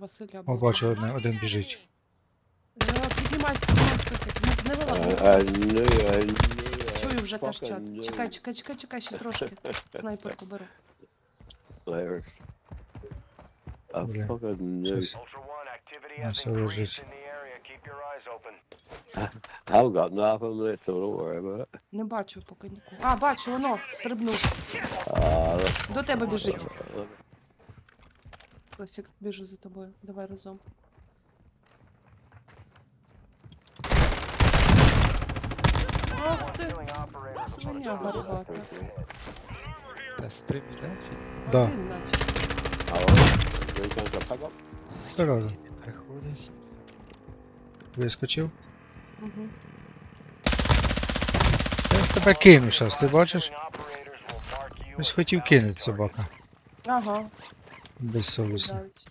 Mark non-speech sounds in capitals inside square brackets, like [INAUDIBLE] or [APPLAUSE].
Василя О, бачу, один, один біжить. Піднімайся, піднімайся. Не, вилазь. Чую вже теж чат. Чекай, чекай, чекай, чекай, ще трошки. Снайперку беру. Бля. fucking knew. Щас. Ultra One, activity has so increased there's in the area. Keep your eyes open. [LAUGHS] I've got nothing left, so don't worry about it. Не бачу поки нікого. А, бачу, воно, стрибнув. До тебе біжить. Косик, біжу за тобою. Давай разом. Ах ти, свиня горбата. Та стріміля чи Да, Один наче. Зразу. не приходить? Вискочив. Угу. Я тебе кину зараз, ти бачиш? Ось хотів кинути собака. Ага, Bez souvislosti.